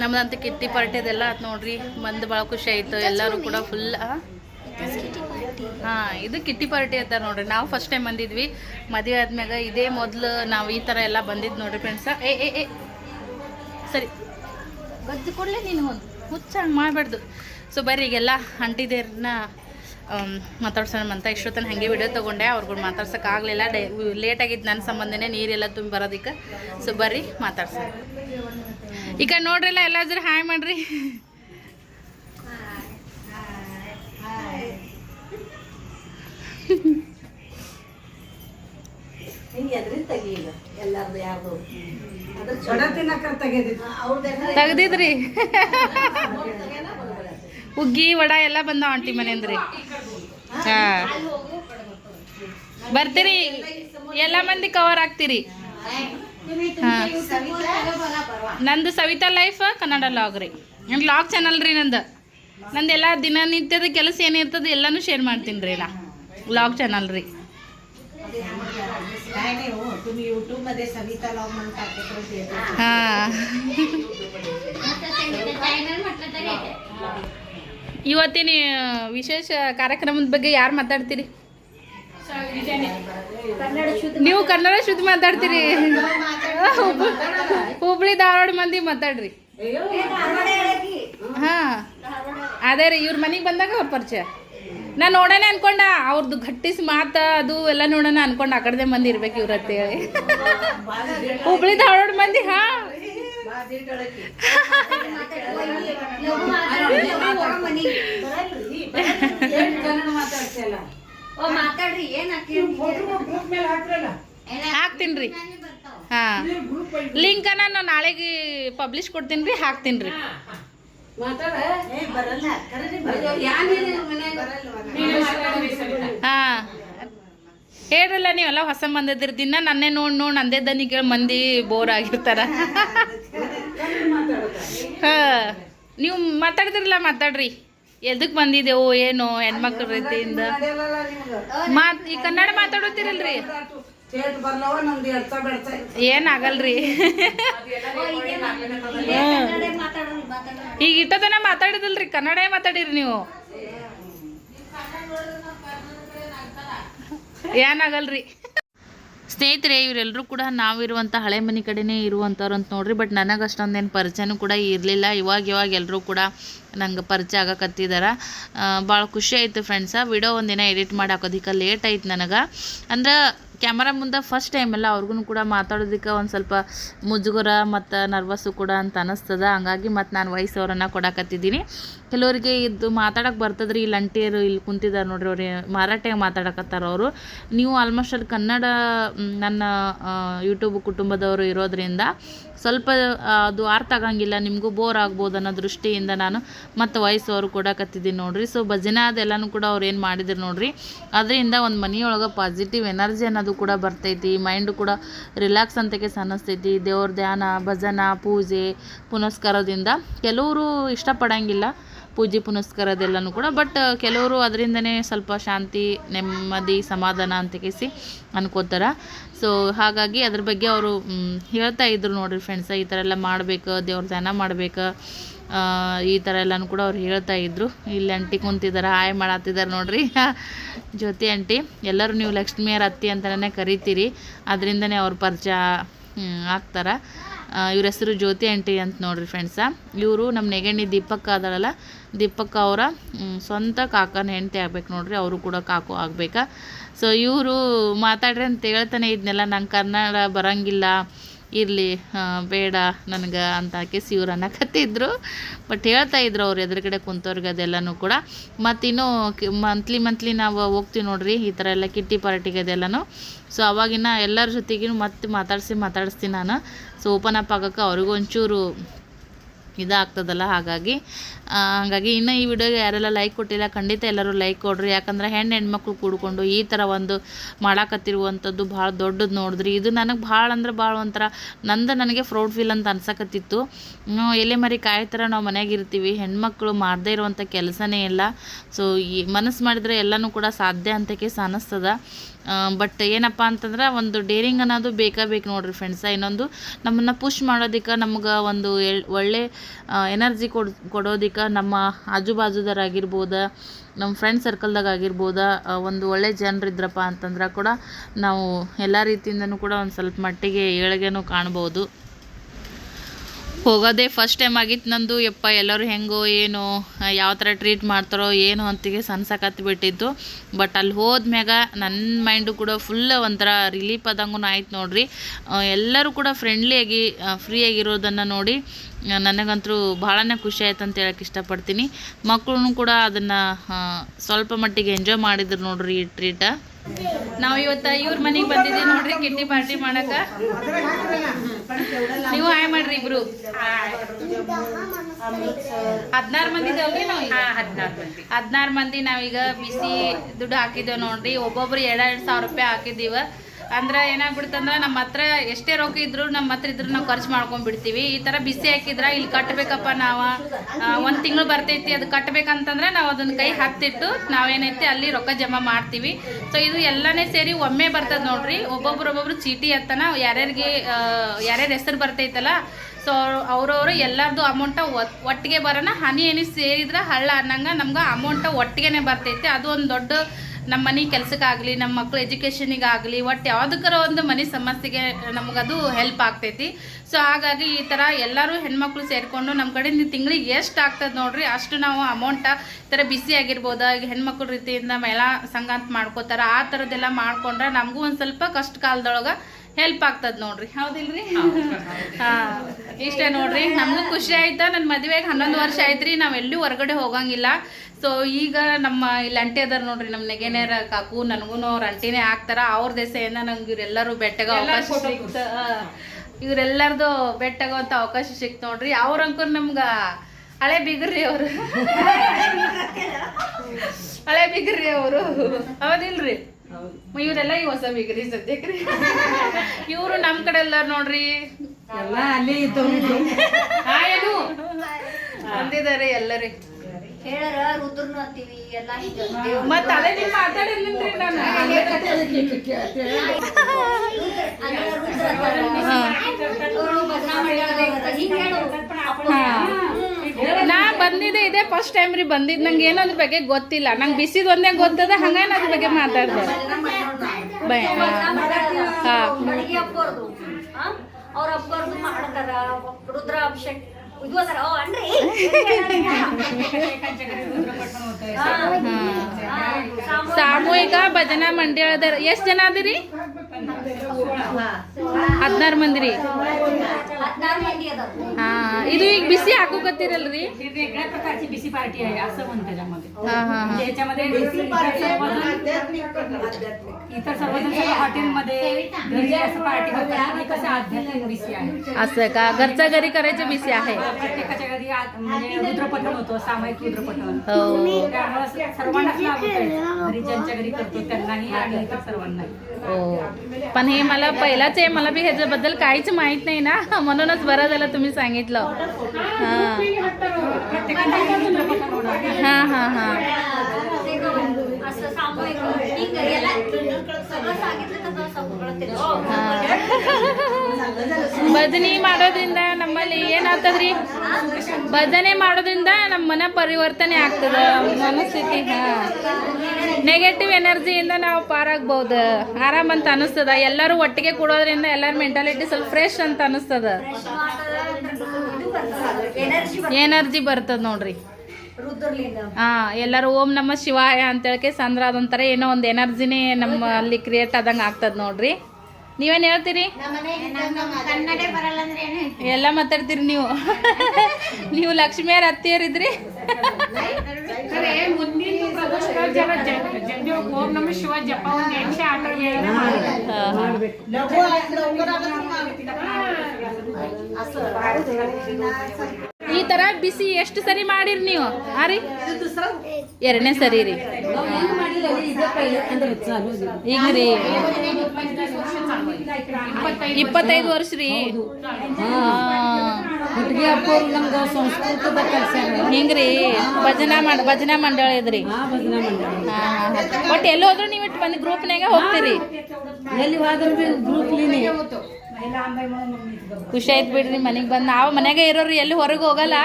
ನಮ್ದಂತ kitty party ಅದೆಲ್ಲ ಆತ್ ನೋಡ್ರಿ. ಬಂದು ಭಾಳ ಖುಷಿ ಆಯ್ತು. ಎಲ್ಲರೂ ಕೂಡ ಫುಲ್ ಹಾ ಇದು ಕಿಟ್ಟಿ ಪಾರ್ಟಿ ಅಂತ ನೋಡ್ರಿ. ನಾವು ಫಸ್ಟ್ ಟೈಮ್ ಬಂದಿದ್ವಿ. ಮದುವೆ ಆದ್ಮ್ಯಾಗ ಇದೇ ಮೊದ್ಲು ನಾವು ಈ ಥರ ಎಲ್ಲ ಬಂದಿದ್ದು ನೋಡ್ರಿ ಫ್ರೆಂಡ್ಸ ಏ ಏ ಏ. ಸರಿ. ಬದ್ದು ಕೊಡ್ಲೇ ನೀನು ಒಂದು ಹುಚ್ಚ ಹಂಗೆ ಮಾಡಬಾರ್ದು. ಸೊ ಬರ್ರಿ ಈಗೆಲ್ಲ ಅಂಟಿದೇರ್ನ ಮಾತಾಡ್ಸೋಣ ಅಂತ. ಇಷ್ಟೊತ್ತನ ಹಾಗೆ ವಿಡಿಯೋ ತೊಗೊಂಡೆ. ಅವ್ರಿಗೂ ಮಾತಾಡ್ಸೋಕ್ಕಾಗಲಿಲ್ಲ ಡೈ ಲೇಟ್ ಆಗಿದ್ ನನ್ನ ಸಂಬಂಧನೇ. ನೀರೆಲ್ಲ ತುಂಬಿ ಬರೋದಕ್ಕೆ. ಸೊ ಬರ್ರಿ ಮಾತಾಡ್ಸೋಣ. ಈಗ ನೋಡ್ರಿಲ್ಲ ಎಲ್ಲಾದ್ರೂ ಹಾಯ್ ಮಾಡ್ರಿ. ತೆಗ್ದಿದ್ರಿ. ಹುಗ್ಗಿ ವಡ ಎಲ್ಲ ಬಂದಾವ ಆಂಟಿ ಮನೆಯಿಂದ್ರಿ. ಹಾ. ಬರ್ತೀರಿ. ಎಲ್ಲ ಮಂದಿ ಕವರ್ ಆಗ್ತೀರಿ. ನಂದು ಸವಿತಾ ಲೈಫ್, ಕನ್ನಡ ಲಾಗ್ ರೀ. ನನ್ನ ಲಾಗ್ ಚಾನಲ್ ರೀ ನಂದು. ನಂದೆಲ್ಲ ದಿನನಿತ್ಯದ ಕೆಲಸ ಏನಿರ್ತದ ಎಲ್ಲನೂ ಶೇರ್ ಮಾಡ್ತೀನಿ ರೀ ನಾ. ಲಾಗ್ ಚಾನಲ್ ರೀ. ಹಾಂ. ಇವತ್ತಿನ ವಿಶೇಷ ಕಾರ್ಯಕ್ರಮದ ಬಗ್ಗೆ ಯಾರು ಮಾತಾಡ್ತೀರಿ? ನೀವು ಕನ್ನಡ ಶುದ್ಧ ಮಾತಾಡ್ತೀರಿ. ಹುಬ್ಳಿ ಧಾರವಾಡ ಮಂದಿ ಮಾತಾಡ್ರಿ. ಹಾ. ಅದೇ ರೀ, ಇವ್ರ ಮನೆಗೆ ಬಂದಾಗ ಅವ್ರ ಪರಿಚಯ. ನಾ ನೋಡೋಣ ಅನ್ಕೊಂಡ ಅವ್ರದ್ದು ಘಟ್ಟಿಸ್ ಮಾತ, ಅದು ಎಲ್ಲ ನೋಡೋಣ ಅನ್ಕೊಂಡ, ಆ ಕಡೆದೇ ಮಂದಿ ಇರ್ಬೇಕು ಇವ್ರ ಅಂತೇಳಿ ಹುಬ್ಳಿ ಧಾರವಾಡ ಮಂದಿ, ಹಾ. ಮಾತಾಡ್ರಿ ಏನ್ ಹಾಕ್ತೀನಿ? ರೀ ಹಾ. ಲಿಂಕ್ ನಾನು ನಾಳೆಗೆ ಪಬ್ಲಿಷ್ ಕೊಡ್ತೀನಿ ರೀ ಹಾಕ್ತೀನಿ ರೀ ಹಾ. ಹೇಳ್ರಲ್ಲ ನೀವೆಲ್ಲ ಹೊಸ ಮಂದಿದ್ರ ದಿನ ನನ್ನೇ ನೋಡ್ ನೋಡ್ ನಂದೇ ದನಿಗೆ ಕೇಳಿ ಮಂದಿ ಬೋರ್ ಆಗಿರ್ತಾರ. ಹಾ. ನೀವು ಮಾತಾಡ್ತಿರಲ್ಲ ಮಾತಾಡ್ರಿ. ಎದಕ್ ಬಂದಿದೆವು ಏನು ಹೆಣ್ಮಕ್ಳ ರೀತಿಯಿಂದ? ಮಾತ್ ಈ ಕನ್ನಡ ಮಾತಾಡೋತಿರಲ್ರಿ ಏನಾಗಲ್ರಿ? ಮಾತಾಡೋದು ಮಾತಾಡೋದು ಈಗ ಇಟ್ಟದನ ಮಾತಾಡಿದಲ್ರಿ ಕನ್ನಡ ಮಾತಾಡಿರಿ ನೀವು. ಏನಾಗಲ್ರಿ? ಸ್ನೇಹಿತರೆ ಇವರೆಲ್ಲರೂ ಕೂಡ ನಾವಿರುವಂಥ ಹಳೆ ಮನೆ ಕಡೆನೇ ಇರುವಂಥವ್ರು ಅಂತ ನೋಡ್ರಿ. ಬಟ್ ನನಗೆ ಅಷ್ಟೊಂದೇನು ಪರಿಚಯನೂ ಕೂಡ ಇರಲಿಲ್ಲ. ಇವಾಗ ಇವಾಗ ಎಲ್ಲರೂ ಕೂಡ ನಂಗೆ ಪರಿಚಯ ಆಗಕತ್ತಿದಾರ. ಭಾಳ ಖುಷಿ ಆಯಿತು ಫ್ರೆಂಡ್ಸ ವಿಡಿಯೋ ಒಂದಿನ ಎಡಿಟ್ ಮಾಡಿ ಹಾಕೋದಿಕ್ಕೆ ಲೇಟ್ ಆಯ್ತು ನನಗೆ. ಅಂದ್ರೆ ಕ್ಯಾಮರಾ ಮುಂದೆ ಫಸ್ಟ್ ಟೈಮ್ ಎಲ್ಲ ಅವ್ರಿಗೂ ಕೂಡ ಮಾತಾಡೋದಕ್ಕೆ ಒಂದು ಸ್ವಲ್ಪ ಮುಜುಗರ ಮತ್ತು ನರ್ವಸ್ಸು ಕೂಡ ಅಂತ ಅನ್ನಿಸ್ತದ ಹಂಗಾಗಿ ಮತ್ತು ನಾನು ವಯಸ್ಸವರನ್ನು ಕೊಡಕತ್ತಿದ್ದೀನಿ. ಕೆಲವರಿಗೆ ಇದು ಮಾತಾಡೋಕೆ ಬರ್ತದ್ರಿ, ಇಲ್ಲಿ ಅಂಟಿಯರು ಇಲ್ಲಿ ಕುಂತಿದ್ದಾರೆ ನೋಡ್ರಿ ಅವ್ರಿಗೆ ಮಾರಾಟ ಮಾತಾಡಕತ್ತಾರ ಅವರು. ನೀವು ಆಲ್ಮೋಸ್ಟ್ ಅಲ್ಲಿ ಕನ್ನಡ ನನ್ನ ಯೂಟ್ಯೂಬ್ ಕುಟುಂಬದವರು ಇರೋದ್ರಿಂದ ಸ್ವಲ್ಪ ಅದು ಅರ್ಥ ಆಗಂಗಿಲ್ಲ, ನಿಮಗೂ ಬೋರ್ ಆಗ್ಬೋದು ಅನ್ನೋ ದೃಷ್ಟಿಯಿಂದ ನಾನು ಮತ್ತು ವಯಸ್ಸವರು ಕೊಡಕತ್ತಿದ್ದೀನಿ ನೋಡ್ರಿ. ಸೊ ಭಜನೆ ಅದೆಲ್ಲನೂ ಕೂಡ ಅವ್ರು ಏನು ಮಾಡಿದ್ರು ನೋಡ್ರಿ. ಅದರಿಂದ ಒಂದು ಮನೆಯೊಳಗೆ ಪಾಸಿಟಿವ್ ಎನರ್ಜಿ ಅನ್ನೋದು ಕೂಡ ಬರ್ತೈತಿ. ಮೈಂಡು ಕೂಡ ರಿಲ್ಯಾಕ್ಸ್ ಅಂತಕ್ಕೆ ಅನ್ನಿಸ್ತೈತಿ ದೇವ್ರ ಧ್ಯಾನ, ಭಜನ, ಪೂಜೆ, ಪುನಸ್ಕಾರದಿಂದ ಕೆಲವರು ಇಷ್ಟಪಡಂಗಿಲ್ಲ ಪೂಜೆ ಪುನಸ್ಕಾರದೆಲ್ಲನೂ ಕೂಡ. ಬಟ್ ಕೆಲವರು ಅದರಿಂದನೇ ಸ್ವಲ್ಪ ಶಾಂತಿ, ನೆಮ್ಮದಿ, ಸಮಾಧಾನ ಅಂತ ಕೇಸಿ ಅನ್ಕೋತಾರೆ. ಸೊ ಹಾಗಾಗಿ ಅದ್ರ ಬಗ್ಗೆ ಅವರು ಹೇಳ್ತಾ ಇದ್ರು ನೋಡಿರಿ ಫ್ರೆಂಡ್ಸ ಈ ಥರ ಎಲ್ಲ ಮಾಡ್ಬೇಕು, ದೇವ್ರ ಧ್ಯಾನ ಮಾಡ್ಬೇಕು. ಈ ಥರ ಎಲ್ಲನೂ ಕೂಡ ಅವ್ರು ಹೇಳ್ತಾ ಇದ್ರು. ಇಲ್ಲಿ ಅಂಟಿ ಕುಂತಿದ್ದಾರೆ ಹಾಯ್ ಮಾಡತ್ತಿದ್ದಾರೆ ನೋಡ್ರಿ. ಜ್ಯೋತಿ ಆಂಟಿ ಎಲ್ಲರೂ ನೀವು ಲಕ್ಷ್ಮಿಯರ ಅತ್ತಿ ಅಂತಲೇ ಕರಿತೀರಿ. ಅದರಿಂದನೇ ಅವ್ರ ಪರಿಚಯ ಆಗ್ತಾರೆ. ಇವ್ರ ಹೆಸರು ಜ್ಯೋತಿ ಆಂಟಿ ಅಂತ ನೋಡ್ರಿ ಫ್ರೆಂಡ್ಸ ಇವರು ನಮ್ಮ ನೆಗಣ್ಣಿ ದೀಪಕ್ಕ ಅದಳಲ್ಲ ದೀಪಕ್ಕ ಅವರ ಸ್ವಂತ ಕಾಕನ ಹೆಂಡತಿ ಆಗ್ಬೇಕು ನೋಡ್ರಿ, ಅವರು ಕೂಡ ಕಾಕು ಆಗ್ಬೇಕಾ. ಸೊ ಇವರು ಮಾತಾಡ್ರಿ ಅಂತ ಹೇಳ್ತಾನೆ ಇದನ್ನೆಲ್ಲ ನಂಗೆ ಕನ್ನಡ ಬರಂಗಿಲ್ಲ. ಇರಲಿ ಬೇಡ, ನನಗೆ ಅಂತ ಕೇಸಿ ಇವ್ರು ಅನ್ನಕತ್ತಿದ್ರು ಬಟ್ ಹೇಳ್ತಾ ಇದ್ರು ಅವ್ರು ಎದುರುಗಡೆ ಕುಂತವ್ರಿಗೆ ಅದೆಲ್ಲನೂ ಕೂಡ. ಮತ್ತಿನ್ನು ಮಂತ್ಲಿ ಮಂತ್ಲಿ ನಾವು ಹೋಗ್ತೀವಿ ನೋಡ್ರಿ, ಈ ಥರ ಎಲ್ಲ ಕಿಟ್ಟಿ ಪಾರ್ಟಿಗೆ ಅದೆಲ್ಲನೂ. ಸೊ ಅವಾಗಿನ ಎಲ್ಲರ ಜೊತೆಗೂ ಮತ್ತೆ ಮಾತಾಡಿಸಿ ಮಾತಾಡಿಸ್ತೀನಿ ನಾನು. ಸೊ ಓಪನ್ ಅಪ್ ಆಗೋಕ್ಕೆ ಅವ್ರಿಗೂ ಒಂಚೂರು ಇದಾಗ್ತದಲ್ಲ, ಹಾಗಾಗಿ ಹಾಗಾಗಿ ಇನ್ನು ಈ ವಿಡಿಯೋಗೆ ಯಾರೆಲ್ಲ ಲೈಕ್ ಕೊಟ್ಟಿಲ್ಲ, ಖಂಡಿತ ಎಲ್ಲರೂ ಲೈಕ್ ಕೊಡ್ರಿ. ಯಾಕಂದ್ರೆ ಹೆಣ್ಣು ಹೆಣ್ಮಕ್ಳು ಕೂಡ್ಕೊಂಡು ಈ ಥರ ಒಂದು ಮಾಡಾಕತ್ತಿರುವಂಥದ್ದು ಭಾಳ ದೊಡ್ಡದು ನೋಡಿದ್ರಿ. ಇದು ನನಗೆ ಭಾಳ ಅಂದ್ರೆ ಭಾಳ ಒಂಥರ ನಂದು ನನಗೆ ಫ್ರೌಡ್ ಫೀಲ್ ಅಂತ ಅನ್ಸಕತ್ತಿತ್ತು. ಎಲೆ ಮರಿ ಕಾಯಿ ಥರ ನಾವು ಮನೆಯಾಗ ಇರ್ತೀವಿ. ಹೆಣ್ಮಕ್ಳು ಮಾಡದೇ ಇರುವಂಥ ಕೆಲಸನೇ ಇಲ್ಲ. ಸೊ ಈ ಮನಸ್ಸು ಮಾಡಿದರೆ ಎಲ್ಲನೂ ಕೂಡ ಸಾಧ್ಯ ಅಂತ ಕೇಸ್ ಅನ್ನಿಸ್ತದ ಬಟ್ ಏನಪ್ಪ ಅಂತಂದ್ರೆ ಒಂದು ಡೇರಿಂಗ್ ಅನ್ನೋದು ಬೇಕಾ ಬೇಕು ನೋಡ್ರಿ ಫ್ರೆಂಡ್ಸ ಇನ್ನೊಂದು ನಮ್ಮನ್ನು ಪುಷ್ ಮಾಡೋದಕ್ಕೆ ನಮ್ಗೆ ಒಂದು ಒಳ್ಳೆ ಎನರ್ಜಿ ಕೊಡ್, ಕೊಡೋದಕ್ಕೆ ನಮ್ಮ ಆಜು ನಮ್ಮ ಫ್ರೆಂಡ್ ಸರ್ಕಲ್ದಾಗ ಆಗಿರ್ಬೋದು ಒಂದು ಒಳ್ಳೆ ಜನರಿದ್ರಪ್ಪ ಅಂತಂದ್ರೆ ಕೂಡ ನಾವು ಎಲ್ಲ ರೀತಿಯಿಂದನೂ ಕೂಡ ಒಂದು ಸ್ವಲ್ಪ ಮಟ್ಟಿಗೆ ಏಳಿಗೆನೂ ಕಾಣ್ಬೋದು. ಹೋಗೋದೇ ಫಸ್ಟ್ ಟೈಮ್ ಆಗಿತ್ತು ನಂದು. ಯಪ್ಪ ಎಲ್ಲರೂ ಹೆಂಗೋ ಏನು ಯಾವ ಥರ ಟ್ರೀಟ್ ಮಾಡ್ತಾರೋ ಏನು ಅಂತಿಗೆ ಸನ್ಸಕತ್ತು ಬಿಟ್ಟಿತ್ತು. ಬಟ್ ಅಲ್ಲಿ ಹೋದ್ಮ್ಯಾಗ ನನ್ನ ಮೈಂಡು ಕೂಡ ಫುಲ್ ಒಂಥರ ರಿಲೀಫ್ ಆದಂಗೂ ಆಯ್ತು ನೋಡ್ರಿ. ಎಲ್ಲರೂ ಕೂಡ ಫ್ರೆಂಡ್ಲಿಯಾಗಿ ಫ್ರೀಯಾಗಿರೋದನ್ನು ನೋಡಿ ಆ, ನನಗಂತೂ ಭಾಳನೇ ಖುಷಿ ಆಯ್ತು ಅಂತ ಹೇಳಕ್ಕೆ ಇಷ್ಟಪಡ್ತೀನಿ. ಮಕ್ಕಳು ಕೂಡ ಅದನ್ನು ಸ್ವಲ್ಪ ಮಟ್ಟಿಗೆ ಎಂಜಾಯ್ ಮಾಡಿದ್ರು ನೋಡ್ರಿ ಈ ಟ್ರೀಟ ನಾವು ಇವತ್ತ ಇವ್ರ ಮನೆಗೆ ಬಂದಿದ್ದೀವಿ ನೋಡ್ರಿ ಕಿಟ್ಟಿ ಪಾರ್ಟಿ ಮಾಡಕ. ನೀವು ಹಾಯ್ ಮಾಡ್ರಿ ಇಬ್ರು. ಹದಿನಾರು ಮಂದಿ ಇದಾವ್ರಿ ನಾವು ಹದಿನಾರು ಮಂದಿ. ನಾವೀಗ ಬಿಸಿ ದುಡ್ಡು ಹಾಕಿದ್ದೇವೆ ನೋಡ್ರಿ. ಒಬ್ಬೊಬ್ರು ಎರಡು ಎರಡು ಸಾವಿರ ರೂಪಾಯಿ ಹಾಕಿದ್ದೀವ. ಅಂದ್ರೆ ಏನಾಗ್ಬಿಡ್ತಂದ್ರೆ ನಮ್ಮ ಹತ್ರ ಎಷ್ಟೇ ರೊಕ್ಕ ಇದ್ರು ನಮ್ಮ ಹತ್ರ ಇದ್ರು ನಾವು ಖರ್ಚು ಮಾಡ್ಕೊಂಡ್ಬಿಡ್ತೀವಿ. ಈ ಥರ ಬಿಸಿ ಹಾಕಿದ್ರ ಇಲ್ಲಿ ಕಟ್ಟಬೇಕಪ್ಪ ನಾವು. ಒಂದು ತಿಂಗಳು ಬರ್ತೈತಿ, ಅದು ಕಟ್ಟಬೇಕಂತಂದ್ರೆ ನಾವು ಅದನ್ನ ಕೈ ಹಾಕ್ತಿಟ್ಟು ನಾವೇನೈತಿ ಅಲ್ಲಿ ರೊಕ್ಕ ಜಮಾ ಮಾಡ್ತೀವಿ. ಸೊ ಇದು ಎಲ್ಲನೇ ಸೇರಿ ಒಮ್ಮೆ ಬರ್ತದೆ ನೋಡ್ರಿ, ಒಬ್ಬೊಬ್ರು ಒಬ್ಬೊಬ್ರು ಚೀಟಿ ಎತ್ತನ ಯಾರ್ಯಾರಿಗೆ ಯಾರ್ಯಾರ ಹೆಸರು ಬರ್ತೈತಲ್ಲ ಸೊ ಅವ್ರವ್ರು ಎಲ್ಲರದು ಅಮೌಂಟ ಒಟ್ಟಿಗೆ ಬರೋಣ. ಹನಿ ಏನಿ ಸೇರಿದ್ರೆ ಹಳ್ಳ ಅನ್ನಂಗ ನಮ್ಗೆ ಅಮೌಂಟ ಒಟ್ಟಿಗೆನೆ ಬರ್ತೈತೆ. ಅದು ಒಂದು ದೊಡ್ಡ ನಮ್ಮ ಮನೆ ಕೆಲ್ಸಕ್ಕಾಗಲಿ ನಮ್ಮ ಮಕ್ಕಳು ಎಜುಕೇಷನಿಗಾಗಲಿ ಒಟ್ಟು ಯಾವುದಕ್ಕರ ಒಂದು ಮನೆ ಸಮಸ್ಯೆಗೆ ನಮಗದು ಹೆಲ್ಪ್ ಆಗ್ತೈತಿ. ಸೊ ಹಾಗಾಗಿ ಈ ಥರ ಎಲ್ಲರೂ ಹೆಣ್ಮಕ್ಳು ಸೇರಿಕೊಂಡು ನಮ್ಮ ಕಡೆಯಿಂದ ತಿಂಗಳಿಗೆ ಎಷ್ಟು ಆಗ್ತದೆ ನೋಡ್ರಿ, ಅಷ್ಟು ನಾವು ಅಮೌಂಟ ಈ ಥರ ಬಿಸಿ ಆಗಿರ್ಬೋದು, ಈಗ ಹೆಣ್ಮಕ್ಳ ರೀತಿಯಿಂದ ಮಹಿಳಾ ಸಂಘ ಅಂತ ಮಾಡ್ಕೋತಾರೆ, ಆ ಥರದ್ದೆಲ್ಲ ಮಾಡ್ಕೊಂಡ್ರೆ ನಮಗೂ ಒಂದು ಸ್ವಲ್ಪ ಕಷ್ಟ ಕಾಲದೊಳಗೆ ಹೆಲ್ಪ್ ಆಗ್ತದೆ ನೋಡ್ರಿ. ಹೌದಿಲ್ರಿ? ಹಾ ಇಷ್ಟೇ ನೋಡ್ರಿ. ನಮಗೂ ಖುಷಿ ಆಯ್ತಾ. ನನ್ನ ಮದುವೆಗೆ ಹನ್ನೊಂದು ವರ್ಷ ಆಯ್ತ್ರಿ. ನಾವೆಲ್ಲೂ ಹೊರಗಡೆ ಹೋಗಂಗಿಲ್ಲ. ಸೊ ಈಗ ನಮ್ಮ ಇಲ್ಲಿ ಅಂಟಿ ಅದಾರ ನೋಡ್ರಿ ನಮ್ಮ ನೆಗೆನೇರ ಕಾಕು ನನಗೂ ಅವ್ರ ಅಂಟಿನೇ ಹಾಕ್ತಾರ ಅವ್ರ ದೇಸೆಯಿಂದ ನಂಗೆ ಇವರೆಲ್ಲರೂ ಬೆಟ್ಟಗ ಅವಕಾಶ ಇವ್ರೆಲ್ಲಾರ್ದು ಇವರೆಲ್ಲರದು ಬೆಟ್ಟಗುವಂತ ಅವಕಾಶ ಸಿಕ್ತು ನೋಡ್ರಿ. ಅವ್ರ ಅಂಕರ್ ನಮ್ಗ ಹಳೆ ಬಿಗ್ರಿ ಅವರು. ಹಳೆ ಬಿಗ್ರಿ ಅವರು. ಹೌದಿಲ್ರಿ? ಇವರೆಲ್ಲ ಈ ಹೊಸ ಬಿಗ್ರಿ ಸದ್ಯಕ್ರಿ ಇವರು ನಮ್ ಕಡೆ ಎಲ್ಲಾರು ನೋಡ್ರಿ. ಎಲ್ಲ ಅಲ್ಲೇ ಇದ್ದವ್ರು ಹಾಯನು ಅಂದಿದ್ದಾರೆ ಎಲ್ಲರಿ. ಎಲ್ಲ ಮತ್ತ ಅದೇ ನೀವು ಮಾತಾಡಿರ್ಲಿಲ್ರಿ ನಾನು. ಬಂದಿದ್ದೆ ಇದೆ ಫಸ್ಟ್ ಟೈಮ್ ರೀ ಬಂದಿದ್. ನಂಗೆ ಏನೋ ಅದ್ರ ಬಗ್ಗೆ ಗೊತ್ತಿಲ್ಲ. ನಂಗೆ ಬಿಸಿದ್ ಒಂದೇ ಗೊತ್ತದ ಹಂಗೇನ ಅದ್ರ ಬಗ್ಗೆ ಮಾತಾಡ್ದೆ. ಸಾಮೂಹಿಕ ಭಜನಾ ಮಂಡಳದ ಎಷ್ಟ್ ಜನ ಅದಿರಿ? ಹದಿನಾರು ಮಂದಿ ರೀ ಹದಿನಾರು ಮಂದಿ ಅದಾರ ಹಾ ಇದು ಈಗ बिसी हाकूकत्तीरल्री हे वेगळ्या प्रकारची बिसी पार्टी आहे असं म्हणते त्यामध्ये हा हा हा म्हणजे याच्यामध्ये इतर सर्वजण इतर सर्वजण सगळं हॉटेलमध्ये घरी असं पार्टी करतात आणि कसं आध्यात्मिक बिसी आहे असं का घरच्या घरी करायचे बिसी आहे प्रत्येकाच्या घरी आत- म्हणजे रुद्रपठण होतं सामायिक रुद्रपठण हो त्यामुळे सर्वांनाच लाभ होतो घरी ज्यांच्या घरी करतो त्यांनाही आणि इतर सर्वांनाही हो पण हे मला पहिलाच आहे मला बी ह्याच्याबद्दल काहीच माहीत नाही ना. म्हणूनच बरं झालं तुम्ही सांगितलं. हा. हा हा हा. ಬದನೆ ಮಾಡೋದ್ರಿಂದ ನಮ್ಮಲ್ಲಿ ಏನಾಗ್ತದ್ರಿ? ಬದನೆ ಮಾಡೋದ್ರಿಂದ ನಮ್ಮ ಮನ ಪರಿವರ್ತನೆ ಆಗ್ತದ ಮನಸ್ಥಿತಿ ನೆಗೆಟಿವ್ ಎನರ್ಜಿಯಿಂದ ನಾವು ಪಾರಾಗ್ಬೋದು. ಆರಾಮ್ ಅಂತ ಅನಿಸ್ತದ. ಎಲ್ಲರೂ ಒಟ್ಟಿಗೆ ಕೊಡೋದ್ರಿಂದ ಎಲ್ಲರ ಮೆಂಟಾಲಿಟಿ ಸ್ವಲ್ಪ ಫ್ರೆಶ್ ಅಂತ ಅನಿಸ್ತದ. ಎನರ್ಜಿ ಬರ್ತದ ನೋಡ್ರಿ. ಹಾ ಎಲ್ಲರೂ ಓಂ ನಮ್ಮ ಶಿವಾಯ ಅಂತ ಹೇಳಕ್ಕೆ ಸಂದ್ರ ಅದೊಂಥರ ಏನೋ ಒಂದು ಎನರ್ಜಿನೇ ನಮ್ಮ ಅಲ್ಲಿ ಕ್ರಿಯೇಟ್ ಆದಂಗೆ ಆಗ್ತದ ನೋಡ್ರಿ ನೀವೇನು ಹೇಳ್ತೀರಿ ಕನ್ನಡ ಬರಲ್ಲ ಅಂದ್ರೆ ಏನು ಎಲ್ಲ ಮಾತಾಡ್ತೀರಿ ನೀವು ನೀವು ಲಕ್ಷ್ಮಿಯರ ಅತ್ತಿಯರಿದ್ರಿ ಜಪ ಈ ತರ ಬಿಸಿ ಎಷ್ಟು ಸರಿ ಮಾಡಿರಿ ನೀವು? ರೀ? ಎರಡನೇ ಸರಿ ರೀ. ಈಗ ರೀ. ಇಪ್ಪತ್ತೈದು ವರ್ಷ ರೀ. ಹಿಂಗ್ರಿ ಭಜನಾ ಮಾಡ ಭಜನಾ ಮಂಡಳ ಇದ್ರಿ ಒಟ್ಟು ಎಲ್ಲೋದ್ರು ನೀವು ಇಟ್ಟು ಬಂದು ಗ್ರೂಪ್ನಾಗ ಹೋಗ್ತೀರಿ. ಎಲ್ಲಿ ಹೋದ್ರೂ ಗ್ರೂಪ್ ಖುಷಿ ಆಯ್ತು ಬಿಡ್ರಿ ಮನೆಗೆ ಬಂದು ನಾವು ಮನೆಗೆ ಇರೋರು ಎಲ್ಲಿ ಹೊರಗೆ ಹೋಗಲ್ಲ?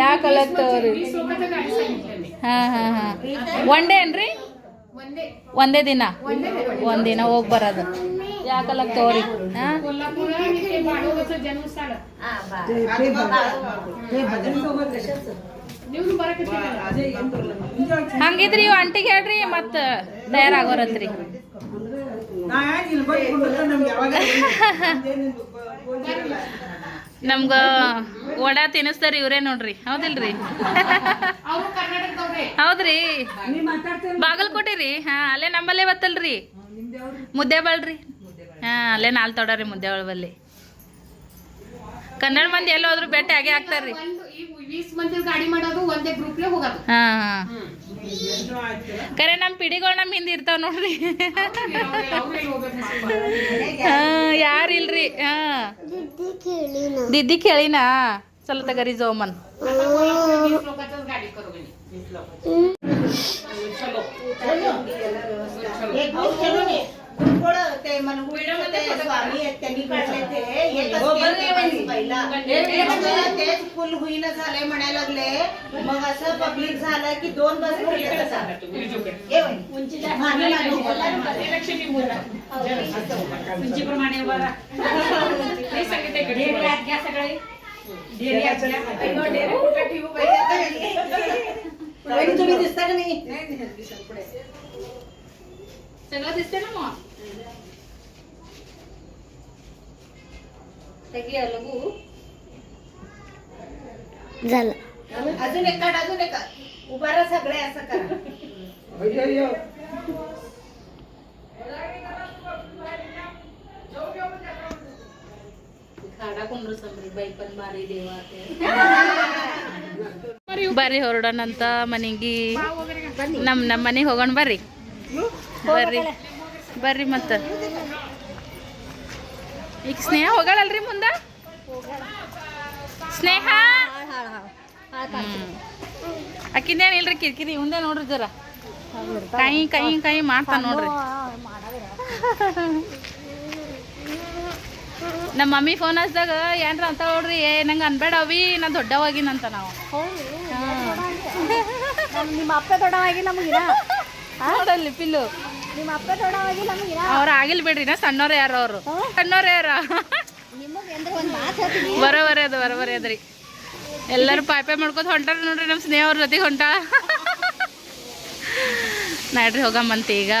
ಯಾಕಲತ್ತವ್ರಿ ಹಾಂ. ಹಾಂ ಹಾಂ ಒನ್ ಡೇ ಏನ್ರಿ? ಒಂದೇ ದಿನ? ಒಂದಿನ ಹೋಗಿ ಬರೋದು. ಯಾಕಲ್ಲ ಹಂಗಿದ್ರಿ ಇವ್ ಅಂಟಿಗೆ ಹೇಳ್ರಿ ಮತ್ತೆ ತಯಾರಾಗೋರತ್ರಿ. ನಮ್ಗ ವಡಾ ತಿನ್ನಿಸ್ತಾರ ಇವ್ರೇ ನೋಡ್ರಿ ಹೌದಿಲ್ರಿ ಅವರು ಕರ್ನಾಟಕದವ್ರೆ ಹೌದ್ರಿ ಬಾಗಲಕೋಟೆ ರೀ ಹಾ ಅಲ್ಲೇ ನಮ್ಮಲ್ಲೇ ಬತ್ತಲ್ರಿ ಮುದ್ದೆ ಬಳ್ರಿ ಹಾ ಅಲ್ಲೇ ನಾಲ್ ತೊಡರಿ ಮುದ್ದೆ ಬಳ್ಬಲ್ಲಿ ಕನ್ನಡ ಮಂದಿ ಎಲ್ಲೋದ್ರು ಹೋದ್ರು ಬೆಟ್ಟ ಆಗೇ ಆಗ್ತಾರ್ರಿ ಒಂದು ಈ ವೀಸ್ ಮಂದಿ ಗಾಡಿ ಮಾಡೋದು ಒಂದೇ ಗ್ರೂಪ್ಲೆ ಹೋಗೋದು ಹಾ ಹಾ ಕರೆ ನಮ್ಮ ಪಿಡಿಗಳು ನಮ್ಮ ಹಿಂದೆ ಇರ್ತಾವ ನೋಡ್ರಿ. ಯಾರಿಲ್ರಿ? ಹಾ. ದಿದ್ದಿ ಕೇಳಿನ? ಸಲ ತಗರಿ ಜೋಮನ್ वीस आहेत त्यांनी तेच फुल होईन झालंय म्हणायला लागले. मग असं पब्लिक झालं की दोन बस भरले तुम्ही दिसता सगळं दिसते ना मग? अजून एक काढ अजून एक काढ. उभा राहा सगळे असं करा ಬರ್ರಿ ಹೊರಡೋಣಂತ ಮನೆಗೆ ನಮ್ ನಮ್ಮ ಮನೆಗೆ ಹೋಗೋಣ ಬರ್ರಿ ಬರ್ರಿ ಬರ್ರಿ ಮತ್ತ ಈಗ ಸ್ನೇಹ ಹೋಗಳಲ್ರಿ ಮುಂದ? ಸ್ನೇಹ? ಅಕ್ಕಿಂದೇನಿಲ್ರಿ ಕಿರಿಕಿರಿ ಮುಂದೆ ನೋಡ್ರಿ ಜರ. ಕೈ ಕೈ ಕೈ ಮಾಡ್ತಾ ನೋಡ್ರಿ. ನಮ್ಮ ಮಮ್ಮಿ ಫೋನ್ ಹಚ್ದಾಗ ಏನ್ರ ಅಂತ ನೋಡ್ರಿ ಏ ನಂಗೆ ಅನ್ಬೇಡ ಅವಿ ನಾ ದೊಡ್ಡವಾಗಿನಂತ ನಾವು. ನಿಮ್ಮ ಅಪ್ಪ ದೊಡ್ಡವಾಗಿ ನಮಗಿನ? ನೋಡಲ್ಲಿ ಪಿಲ್ಲು. ನಿಮ್ಮ ಅಪ್ಪ ದೊಡ್ಡವಾಗಿ ನಮಗಿನ ಅವ್ರ ಆಗಿಲ್ ಬಿಡ್ರಿ ನಾ ಸಣ್ಣವ್ರ ಯಾರು ಅವ್ರು? ಸಣ್ಣವ್ರ ಯಾರ? ನಿಮಗೆ ಅಂದ್ರೆ ಒಂದು ಮಾತು ಹೇಳ್ತೀನಿ. ಬರೋಬರಿ ಅದ ಬರೋಬರಿ ಅದ್ರಿ. ಎಲ್ಲರೂ ಪಾಯ್ಪೆ ಮಾಡ್ಕೊತ ಹೊಂಟಾರ ನೋಡ್ರಿ ನಮ್ಮ ಸ್ನೇಹ ಅವ್ರ ಜೊತೆಗೆ ಹೊಂಟ. ನಡ್ರಿ ಹೋಗಮ್ಮಂತ ಈಗ.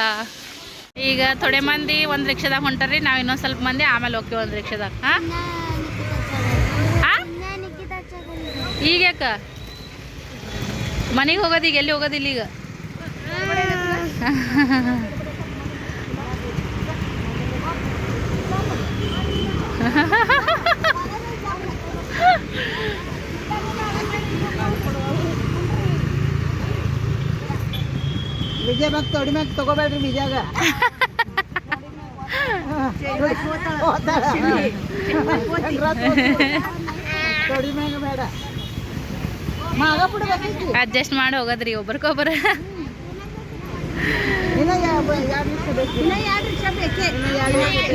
ಈಗ ಥೋಡೆ ಮಂದಿ ಒಂದು ರಿಕ್ಷಾದಾಗ ಹೊಂಟಾರ್ರಿ ನಾವು ಇನ್ನೊಂದು ಸ್ವಲ್ಪ ಮಂದಿ ಆಮೇಲೆ ಹೋಗ್ತೀವಿ ಒಂದು ರಿಕ್ಷಾದಾಗ. ಹಾಂ? ಹಾಂ? ಈಗ ಯಾಕ ಮನೆಗೆ ಹೋಗೋದು ಈಗ ಎಲ್ಲಿ ಹೋಗೋದಿಲ್ಲ ಈಗ? ಮ್ಯಾಗ ತೊಡಿ ಮ್ಯಾಗ ತಗೋಬೇಡ್ರಿ ವಿಜಯಾಗ ತೊಡಿ ಮ್ಯಾಗ ಬೇಡ. ಮಾಗ ಅಡ್ಜಸ್ಟ್ ಮಾಡಿ ಹೋಗದ್ರಿ ಒಬ್ರಿಗೊಬ್ರು.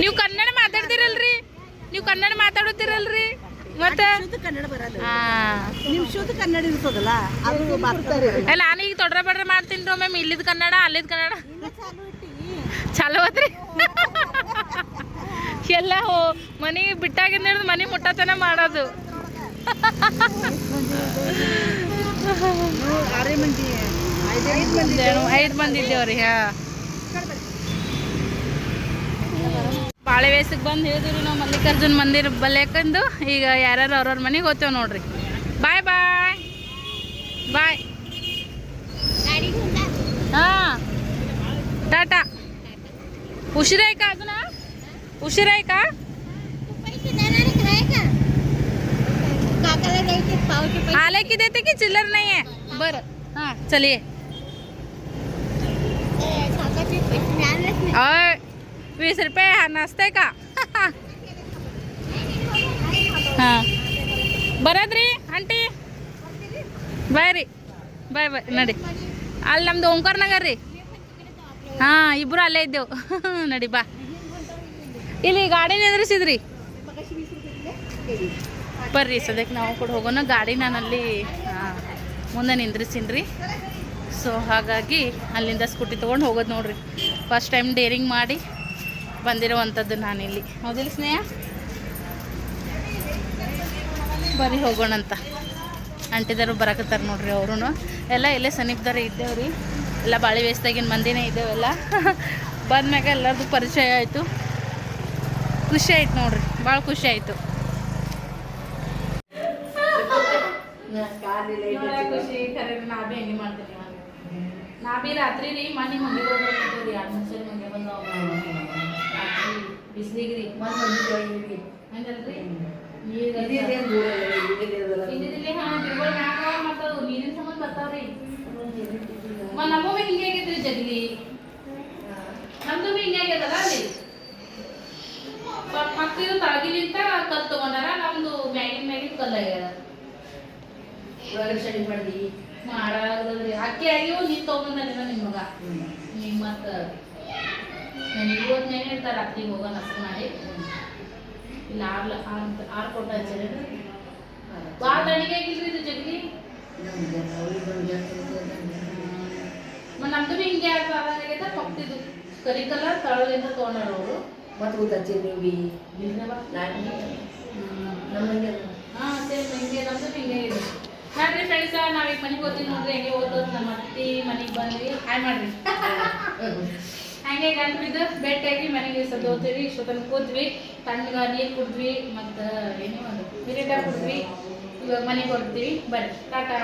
ನೀವು ಕನ್ನಡ ಮಾತಾಡ್ತಿರಲ್ರಿ? ನೀವು ಕನ್ನಡ ಮಾತಾಡುತ್ತೀರಲ್ರಿ? ಮತ್ತೆ? ಶುದ್ಧ ಕನ್ನಡ ಬರಲ್ಲ. ಹಾ. ಶುದ್ಧ ಕನ್ನಡ ಇರ್ತದಲ್ಲ ಅದು ಬರ್ತಾರೆ. ನಾನು ಈಗ ತೊಡ್ರ ಬಡ್ರ ಮಾಡ್ತೀನಿ ರೀ ಮ್ಯಾಮ್ ಇಲ್ಲಿದ್ ಕನ್ನಡ ಅಲ್ಲಿದ್ ಕನ್ನಡ. ಚಲೋ ಅದ್ರಿ ಎಲ್ಲ ಹೋ ಮನೆಗೆ ಬಿಟ್ಟಾಗಿಂದ ಹಿಡಿದು ಮನೆ ಮುಟ್ಟತನ ಮಾಡೋದು. ಐದು ಮಂದಿ ಇದ್ದೇವ್ರಿ ಹಾ. ಬಾಳೆ ಬೇಸಿಗೆ ಬಂದು ಹೇಳಿದ್ರಿ ನಾವು ಮಲ್ಲಿಕಾರ್ಜುನ್ ಮಂದಿರ ಬಲ್ಯಾಕಂದು ಈಗ ಯಾರ್ಯಾರು ಅವ್ರವ್ರ ಮನೆಗೆ ಹೋಗ್ತೇವೆ ನೋಡ್ರಿ ಬಾಯ್ ಬಾಯ್ ಬಾಯ್ हां टाटा उशीर आहे का अजून हा? उशीर आहे का काकाला द्यायचे पावचे आले की देते की चिल्लर नाही आहे बरं हां चलिए वीस रुपये हा नसते का हां ಬರದ್ರಿ ಆಂಟಿ ಬಾಯ್ ರೀ ಬಾಯ್ ಬಾಯ್ ನಡಿ ಅಲ್ಲಿ ನಮ್ದು ಓಂಕಾರ ನಗರ್ ರೀ ಹಾಂ ಇಬ್ರು ಅಲ್ಲೇ ಇದ್ದೇವು ನಡಿ ಬಾ ಇಲ್ಲಿ ಗಾಡಿ ನಿಂದ್ರಿಸಿದ್ರಿ ಬರ್ರಿ ಸದ್ಯಕ್ಕೆ ನಾವು ಕೂಡ ಹೋಗೋಣ ಗಾಡಿ ನಾನು ಅಲ್ಲಿ ಆ, ಮುಂದೆ ನಿಂದ್ರಿಸಿನ್ರಿ ಸೊ ಹಾಗಾಗಿ ಅಲ್ಲಿಂದ ಸ್ಕೂಟಿ ತೊಗೊಂಡು ಹೋಗೋದು ನೋಡ್ರಿ ಫಸ್ಟ್ ಟೈಮ್ ಡೇರಿಂಗ್ ಮಾಡಿ ಬಂದಿರುವಂಥದ್ದು ನಾನಿಲ್ಲಿ. ಹೌದಿಲ್ಲ ಸ್ನೇಹ? ಬರ್ರಿ ಹೋಗೋಣಂತ. ಅಂಟಿದಾರು ಬರಕತ್ತಾರ ನೋಡ್ರಿ ಅವರು ಎಲ್ಲ ಇಲ್ಲೇ ಸಮೀಪದಾರ ಇದ್ದೇವ್ರಿ. ಎಲ್ಲ ಬಾಳಿ ವೇಸ್ದಾಗಿನ ಮಂದಿನೇ ಇದ್ದೇವೆಲ್ಲ. ಬಂದ್ಮ್ಯಾಗ ಎಲ್ಲರದು ಪರಿಚಯ ಆಯಿತು. ಖುಷಿ ಆಯ್ತು ನೋಡ್ರಿ. ಭಾಳ ಖುಷಿ ಆಯಿತು. ಖುಷಿ ಖರೆ ನಾ ಮಾಡ್ತೀನಿ ನಾ ರಾತ್ರಿ ರೀ ಮನೆ ಮಂದಿ ಹೋಗ್ಬಿಡ್ತೀವಿ ರೀ. ಎರಡು ಮಂದಿ ಬಿಸಿಲಿಗೆ ರೀ ಹಂಗಲ್ರಿ? ಇದ್ದಿದ್ದಿಲ್ಲಿ ಹಾ ಗಿಡಗಳು ಮ್ಯಾಗ ಮತ್ತು ನೀರಿನ ಸಂಬಂಧ ಬರ್ತಾವ್ರಿ. ಮ ನಮ್ಮ ಬಿ ಹಿಂಗೆ ಆಗೈತ್ರಿ ಜಗಲಿ. ನಮ್ದು ಹಿಂಗೆ ಆಗ್ಯದಲ್ಲ ಅಲ್ಲಿ? ಮಕ್ಳಿದು ತಳಗಿಲಿಂತ ಕಲ್ ತಗೊಂಡಾರ ನಮ್ದು ಮ್ಯಾಗಿನ ಮ್ಯಾಗಿನ ಕಲ್ಲು ಆಗ್ಯದ. ಮಾಡಾಗದ್ರಿ ಅಕ್ಕಿ ಆಗಿವು ನೀನು ತಗೊಂಬಂದಿನ ನಿಮ್ಮ ಮಗ. ನಿಮ್ಮ ಮತ್ತ ನೆನೆ ಹೇಳ್ತಾರೆ ರಾತ್ರಿಗೆ ಹೋಗೋಣ ಹಸು ಮಾಡಿ. ಇಲ್ಲ ಆರ್ಲ ಆರ್ ಆರು ಕೊಟ್ಟ ಹಚ್ಚಿರಿ ಭಾಳ ತಣಿಗೆ ಆಗಿಲ್ರಿ ಇದು ಜಗ್ಗಿ. ನಮ್ದು ಬಿ ಹಿಂಗೆ ಆಗೈತೆ ಪಕ್ತಿದ್ದು ಕರಿ ಕಲರ್ ತಳದಿಂದ ತೊಗೊಂಡಾರ ಅವರು. ಹಾ ಸೇಮ್ ಹಿಂಗೆ ನಮ್ದು ಬಿ ಹಿಂಗೆ ಇದೆ. ನೋಡ್ರಿ ಫ್ರೆಂಡ್ಸ್ ನಾವೀಗ ಮನೆಗೆ ಹೋಗ್ತೀವಿ ನೋಡ್ರಿ ಹೆಂಗೆ ಓದೋದು ನಮ್ಮ ಅತ್ತಿ ಮನೆಗೆ ಬಂದ್ವಿ. ಹಾಯ್ ಮಾಡ್ರಿ. ಹಂಗೆ ಬಿದ್ದು ಭೇಟಿಯಾಗಿ ಮನೆಗೆ ಸದ್ದು ಹೋಗ್ತೀವಿ ಇಷ್ಟೊತ್ತನ ಕೂತ್ವಿ ತಣ್ಣಗ ನೀರು ಕುಡಿದ್ವಿ, ಮತ್ತು, ಏನೋ ಒಂದು ಮಿರಿಟ ಕುಡಿದ್ವಿ. ಇವಾಗ ಮನೆಗೆ ಹೊರಡ್ತೀವಿ. ಬರ್ರಿ, ಟಾಟಾ.